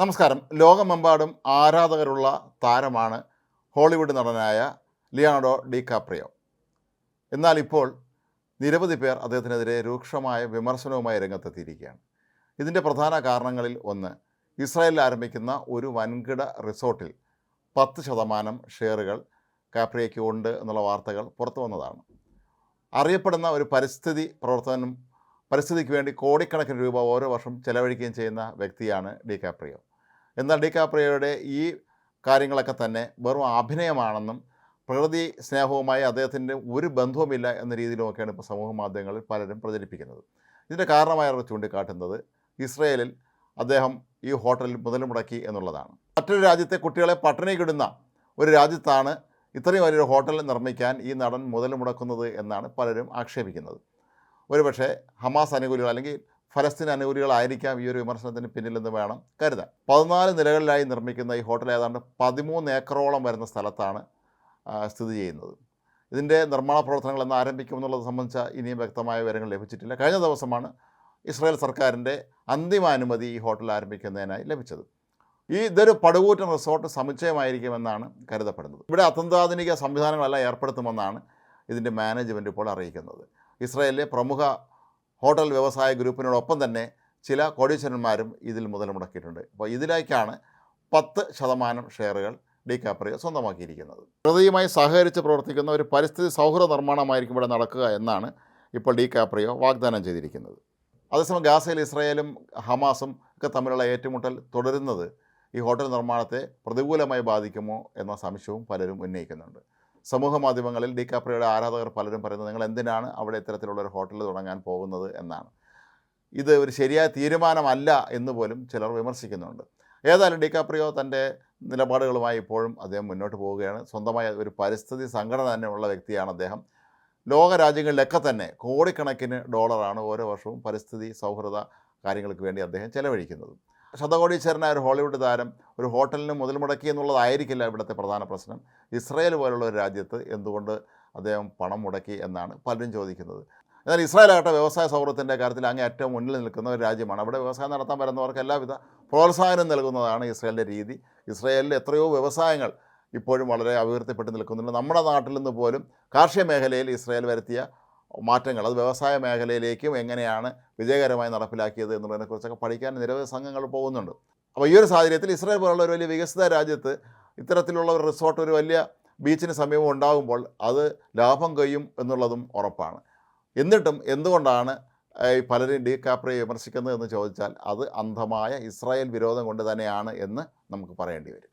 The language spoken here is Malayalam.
നമസ്കാരം. ലോകമെമ്പാടും ആരാധകരുള്ള താരമാണ് ഹോളിവുഡ് നടനായ ലിയാണോ ഡി കാപ്രിയോ എന്നാൽ ഇപ്പോൾ നിരവധി പേർ അദ്ദേഹത്തിനെതിരെ രൂക്ഷമായ വിമർശനവുമായി രംഗത്തെത്തിയിരിക്കുകയാണ്. ഇതിന്റെ പ്രധാന കാരണങ്ങളിൽ ഒന്ന് ഇസ്രായേലിൽ ആരംഭിക്കുന്ന ഒരു വൻകിട റിസോർട്ടിൽ പത്ത് ശതമാനം ഷെയറുകൾ കാപ്രിയയ്ക്ക് ഉണ്ട് എന്നുള്ള വാർത്തകൾ പുറത്തു വന്നതാണ്. അറിയപ്പെടുന്ന ഒരു പരിസ്ഥിതി പ്രവർത്തനം പരിസ്ഥിതിക്ക് വേണ്ടി കോടിക്കണക്കിന് രൂപ ഓരോ വർഷം ചെലവഴിക്കുകയും ചെയ്യുന്ന വ്യക്തിയാണ് ഡി കാപ്രിയോ എന്നാൽ ഡി കാപ്രിയോയുടെ ഈ കാര്യങ്ങളൊക്കെ തന്നെ വെറും അഭിനയമാണെന്നും പ്രകൃതി സ്നേഹവുമായി അദ്ദേഹത്തിന്റെ ഒരു ബന്ധവുമില്ല എന്ന രീതിയിലുമൊക്കെയാണ് ഇപ്പോൾ സമൂഹ മാധ്യമങ്ങളിൽ പലരും പ്രചരിപ്പിക്കുന്നത്. ഇതിന്റെ കാരണമായി അവർ ചൂണ്ടിക്കാട്ടുന്നത്. ഇസ്രയേലിൽ അദ്ദേഹം ഈ ഹോട്ടലിൽ മുതൽ മുടക്കി എന്നുള്ളതാണ്. മറ്റൊരു രാജ്യത്തെ കുട്ടികളെ പട്ടിണിക്കിടുന്ന ഒരു രാജ്യത്താണ് ഇത്രയും വലിയൊരു ഹോട്ടൽ നിർമ്മിക്കാൻ ഈ നടൻ മുതൽ മുടക്കുന്നത് എന്നാണ് പലരും ആക്ഷേപിക്കുന്നത്. ഒരുപക്ഷെ ഹമാസ് അനുകൂലികൾ അല്ലെങ്കിൽ ഫലസ്തീൻ അനുകൂലികളായിരിക്കാം ഈ ഒരു വിമർശനത്തിന് പിന്നിലെന്ന് വേണം കരുതാൻ. പതിനാല് നിലകളിലായി നിർമ്മിക്കുന്ന ഈ ഹോട്ടൽ ഏതാണ്ട് പതിമൂന്ന് ഏക്കറോളം വരുന്ന സ്ഥലത്താണ് സ്ഥിതി ചെയ്യുന്നത്. ഇതിന്റെ നിർമ്മാണ പ്രവർത്തനങ്ങൾ എന്ന് ആരംഭിക്കുമെന്നുള്ളത് സംബന്ധിച്ച ഇനിയും വ്യക്തമായ വിവരങ്ങൾ ലഭിച്ചിട്ടില്ല. കഴിഞ്ഞ ദിവസമാണ് ഇസ്രായേൽ സർക്കാരിന്റെ അന്തിമ അനുമതി ഈ ഹോട്ടൽ ആരംഭിക്കുന്നതിനായി ലഭിച്ചത്. ഈ ഇതൊരു പടുകൂറ്റൻ റിസോർട്ട് സമുച്ചയമായിരിക്കുമെന്നാണ് കരുതപ്പെടുന്നത്. ഇവിടെ അത്യന്താധുനിക സംവിധാനങ്ങളെല്ലാം ഏർപ്പെടുത്തുമെന്നാണ് ഇതിന്റെ മാനേജ്മെന്റ് ഇപ്പോൾ അറിയിക്കുന്നത്. ഇസ്രായേലിലെ പ്രമുഖ ഹോട്ടൽ വ്യവസായ ഗ്രൂപ്പിനോടൊപ്പം തന്നെ ചില കോടീശ്വരന്മാരും ഇതിൽ മുതൽ മുടക്കിയിട്ടുണ്ട്. അപ്പോൾ ഇതിലേക്കാണ് പത്ത് ശതമാനം ഷെയറുകൾ ഡി കാപ്രിയോ സ്വന്തമാക്കിയിരിക്കുന്നത്. പ്രകൃതിയുമായി സഹകരിച്ച് പ്രവർത്തിക്കുന്ന ഒരു പരിസ്ഥിതി സൗഹൃദ നിർമ്മാണമായിരിക്കും ഇവിടെ നടക്കുക എന്നാണ് ഇപ്പോൾ ഡി കാപ്രിയോ വാഗ്ദാനം ചെയ്തിരിക്കുന്നത്. അതേസമയം ഗാസയിൽ ഇസ്രായേലും ഹമാസും ഒക്കെ തമ്മിലുള്ള ഏറ്റുമുട്ടൽ തുടരുന്നത് ഈ ഹോട്ടൽ നിർമ്മാണത്തെ പ്രതികൂലമായി ബാധിക്കുമോ എന്ന സംശയവും പലരും ഉന്നയിക്കുന്നുണ്ട്. സമൂഹ മാധ്യമങ്ങളിൽ ഡി കാപ്രയുടെ ആരാധകർ പലരും പറയുന്നത് നിങ്ങൾ എന്തിനാണ് അവിടെ ഇത്തരത്തിലുള്ള ഒരു ഹോട്ടൽ തുടങ്ങാൻ പോകുന്നത് എന്നാണ്. ഇത് ഒരു ശരിയായ തീരുമാനമല്ല എന്ന് പോലും ചിലർ വിമർശിക്കുന്നുണ്ട്. ഏതായാലും ഡി കാപ്രിയോ തന്റെ നിലപാടുകളുമായി ഇപ്പോഴും അദ്ദേഹം മുന്നോട്ട് പോവുകയാണ്. സ്വന്തമായ ഒരു പരിസ്ഥിതി സംഘടന തന്നെ ഉള്ള വ്യക്തിയാണ് അദ്ദേഹം. ലോക രാജ്യങ്ങളിലൊക്കെ തന്നെ കോടിക്കണക്കിന് ഡോളറാണ് ഓരോ വർഷവും പരിസ്ഥിതി സൗഹൃദ കാര്യങ്ങൾക്ക് വേണ്ടി അദ്ദേഹം ചെലവഴിക്കുന്നത്. ശതകോടീശ്വരനായ ഒരു ഹോളിവുഡ് താരം ഒരു ഹോട്ടലിന് മുതൽ മുടക്കി എന്നുള്ളതായിരിക്കില്ല ഇവിടുത്തെ പ്രധാന പ്രശ്നം. ഇസ്രായേൽ പോലുള്ള ഒരു രാജ്യത്ത് എന്തുകൊണ്ട് അദ്ദേഹം പണം മുടക്കി എന്നാണ് പലരും ചോദിക്കുന്നത്. എന്നാൽ ഇസ്രായേൽ ഇസ്രായേലാകട്ടെ വ്യവസായ സൗഹൃദത്തിന്റെ കാര്യത്തിൽ അങ്ങേ ഏറ്റവും മുന്നിൽ നിൽക്കുന്ന ഒരു രാജ്യമാണ്. അവിടെ വ്യവസായം നടത്താൻ വരുന്നവർക്ക് എല്ലാവിധ പ്രോത്സാഹനം നൽകുന്നതാണ് ഇസ്രായേലിന്റെ രീതി. ഇസ്രായേലിൽ എത്രയോ വ്യവസായങ്ങൾ ഇപ്പോഴും വളരെ അഭിവൃദ്ധിപ്പെട്ട് നിൽക്കുന്നുണ്ട്. നമ്മുടെ നാട്ടിൽ നിന്ന് പോലും കാർഷിക മേഖലയിൽ ഇസ്രായേൽ വരുത്തിയ മാറ്റങ്ങൾ അത് വ്യവസായ മേഖലയിലേക്കും എങ്ങനെയാണ് വിജയകരമായി നടപ്പിലാക്കിയത് എന്നുള്ളതിനെക്കുറിച്ചൊക്കെ പഠിക്കാൻ നിരവധി സംഘങ്ങൾ പോകുന്നുണ്ട്. അപ്പോൾ ഈ ഒരു സാഹചര്യത്തിൽ ഇസ്രായേൽ പോലുള്ള ഒരു വലിയ വികസിത രാജ്യത്ത് ഇത്തരത്തിലുള്ള ഒരു റിസോർട്ട് ഒരു വലിയ ബീച്ചിന് സമീപം ഉണ്ടാകുമ്പോൾ അത് ലാഭം കൊയ്യും എന്നുള്ളതും ഉറപ്പാണ്. എന്നിട്ടും എന്തുകൊണ്ടാണ് ഈ പലരും ഡി കാപ്രയെ വിമർശിക്കുന്നത് എന്ന് ചോദിച്ചാൽ അത് അന്ധമായ ഇസ്രായേൽ വിരോധം കൊണ്ട് തന്നെയാണ് എന്ന് നമുക്ക് പറയേണ്ടി വരും.